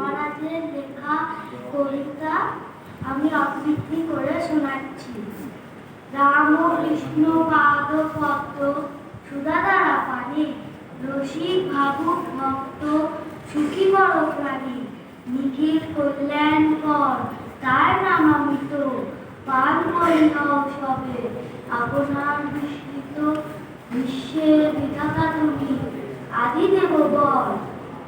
মহারাজের লেখা কবিতা আমি আবৃত্তি করে শোনাচ্ছি। রাম কৃষ্ণ পাদ পদ্ম সুধাধারা পানি, রসিক, ভাবুক, ভক্ত, সুখী বড় প্রাণী নিখিল কল্যাণ কর, তার নাম অমৃত, পান করি সবে আপনার বিস্মৃত বিশ্বের বিধাতা তুমি, আদি দেব বল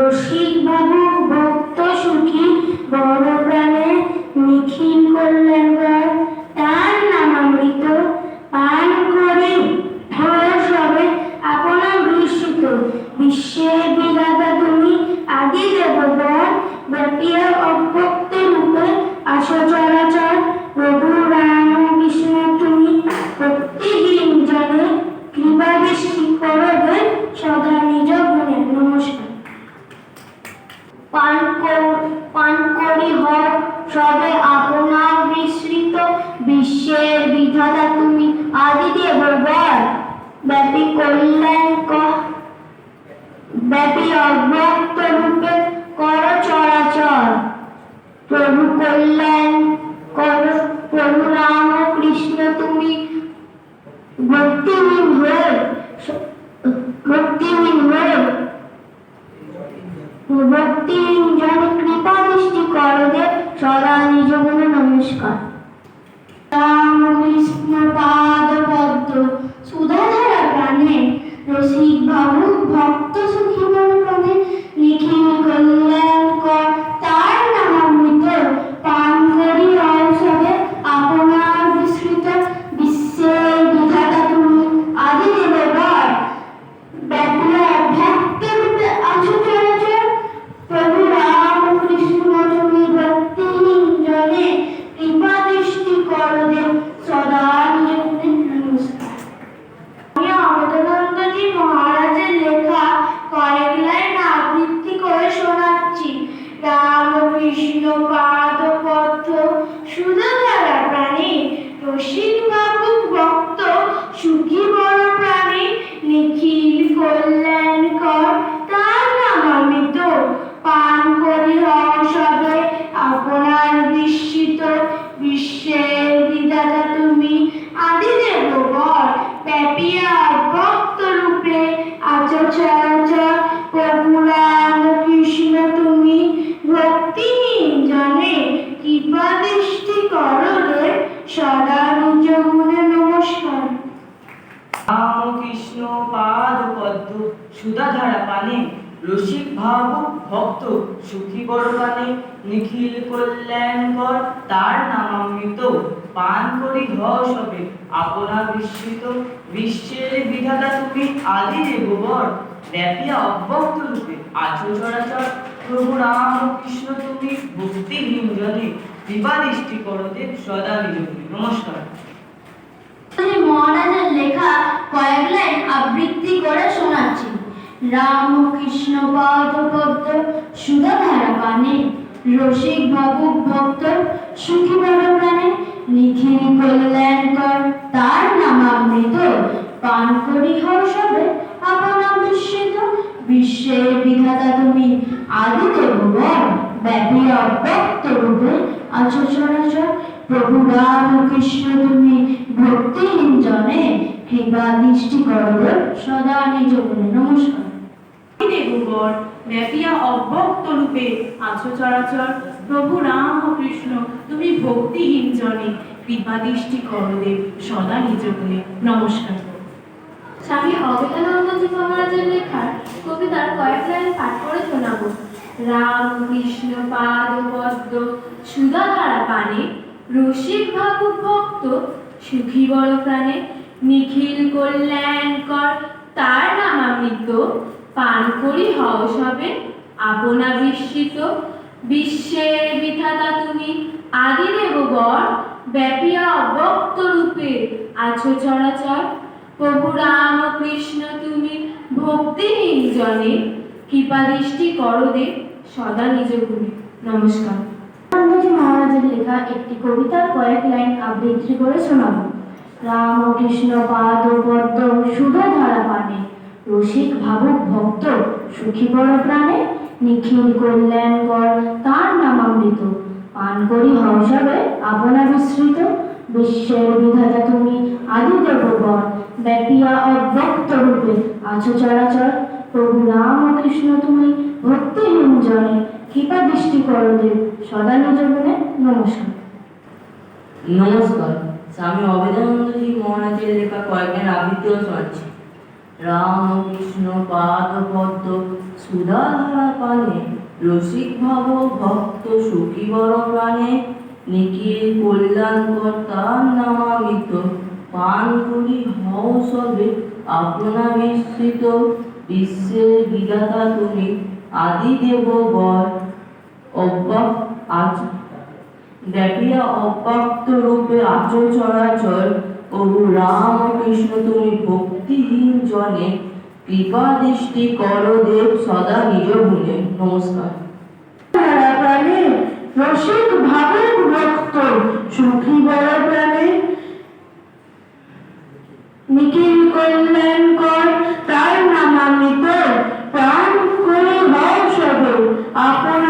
রসিক ভক্ত সুখী বড় প্রাণে নিখিল কল্যাণকর বিশ্বের বিধাতা তুমি। আদি ব্যাপী কল্যাণ ব্যাপী অব্যক্ত রূপে কর চরাচর। প্রভু কল্যাণ কৃষ্ণ পাদ পদ্ম সুধাধারা প্রাণী রসিক বাবু ভক্ত সুখী বড় প্রাণী নিখিল কল্যাণ কর তার নাম অমৃত পান করি সবে আপনার বিস্মিত বিশ্বের বিধাতা তুমি আদি দেববর ব্যাপিয়া ভক্ত রূপে আচর চরাচর প্রভু রাম কৃষ্ণ তুমি ভক্তিহীন জনে কৃপা দৃষ্টি করলে সদা নিজ গুণে নমস্কার রামকৃষ্ণ পাদ পদ্ম পানে রসিক ভাবুক ভক্ত সুখী নিখিল কল্যাণকর তার নামামৃত পান করি সবে আপনা বিস্মিত বিশ্বের বিধাতা তুমি আদি দেববর ব্যাপিয়া অব্যক্ত রূপে আছো চরাচর প্রভু রাম কৃষ্ণ তুমি ভক্তিহীন জনে। কৃপা দৃষ্টি করতে সদা নমস্কার শ্রী মহারাজের লেখা কয়েক লাইন আবৃত্তি করে শোনাচ্ছি। রাম কৃষ্ণ পাদ পদ্ম সুধাধারা পানে রসিক বাবু ভক্ত, সুখী বড় প্রাণে নিখিল কল্যাণ কর তার নাম অমৃত পান করি হর্ষবে আপনা বিস্মিত, বিশ্বের বিধাতা তুমি আদি দেববর ব্যাপী অব্যক্ত রূপে আছো চরাচর প্রভু রাম কৃষ্ণ তুমি ভক্তিহীন জনে কৃপা দৃষ্টি করবে। সদা নিজ গুণে নমস্কার। দেবগর ব্যাপিয়া অব্যক্ত রূপে আছো চরাচর। প্রভু রাম ও কৃষ্ণ তুমি ভক্তিহীন জনে কৃপা দৃষ্টি করদেব সদা নিজ গুণে নমস্কার। স্বামী অবিবেকানন্দজি মহারাজের লেখার কবিতার কয়েক লাইন পাঠ করে শোনাবো। রাম কৃষ্ণ পাদ পদ্ম সুধাধারা পানে রসিক ভাবুক ভক্ত সুখী বড় প্রাণে নিখিল কল্যাণ কর, তার নামামৃত পান করি হও সবে, আপনা বিস্মৃত। বিশ্বের বিধাতা তুমি, আদি দেবগণ, ব্যাপিয়া অব্যক্ত রূপে আছো চরাচর। প্রভু রাম কৃষ্ণ তুমি, ভক্তিহীন জনে, কৃপা দৃষ্টি করদে সদা নিজ গুণে। নমস্কার। মহারাজের লেখা একটি কবিতার কয়েক লাইন আবৃত্তি করে শোনাব। রামকৃষ্ণ পাদ পদ্ম সুধা ধারা পানে। রসিক ভাবুক ভক্ত, সুখী বড় প্রাণে। নিখিল কল্যাণকর তার নামামৃত। পান করি হর্ষবে আপনা বিস্মৃত বিশ্বের বিধাতা তুমি আদি দেবগণ। ব্যাপিয়া অব্যক্ত রূপে আছো চরাচর। প্রভু রামকৃষ্ণ তুমি ভক্তিহীন জনে কৃপা দৃষ্টি করো দেব, সদা নমস্কার। নমস্কার। স্বামী অবেদানন্দজি মহারাজের লেখা কয়েকজন আবৃত্তিও শোনাচ্ছি। রামকৃষ্ণ পাদ, পদ্ম, সুধাধারা পানে, রসিক ভাব, ভক্ত, সুখী বড় প্রাণে, নিখিল কল্যাণকর তার নামামিত, পান করি হও সবে, আপনা বিস্মৃত, বিশ্বের বিধাতা তুমি, আদি দেব বর অব্যক আজ ব্যাপিয়া অব্যক্ত রূপে আচর চরাচর প্রভু রাম কৃষ্ণ তুমি ভক্তিহীন জনে, কৃপা দৃষ্টি কর দেব সদা নিজ গুণে। নমস্কার। রসিক ভাবের ভক্ত, সুখী বড় প্রাণে। নিখিল কল্যাণ কর, তার প্রাণ করে হও সবে, আপনা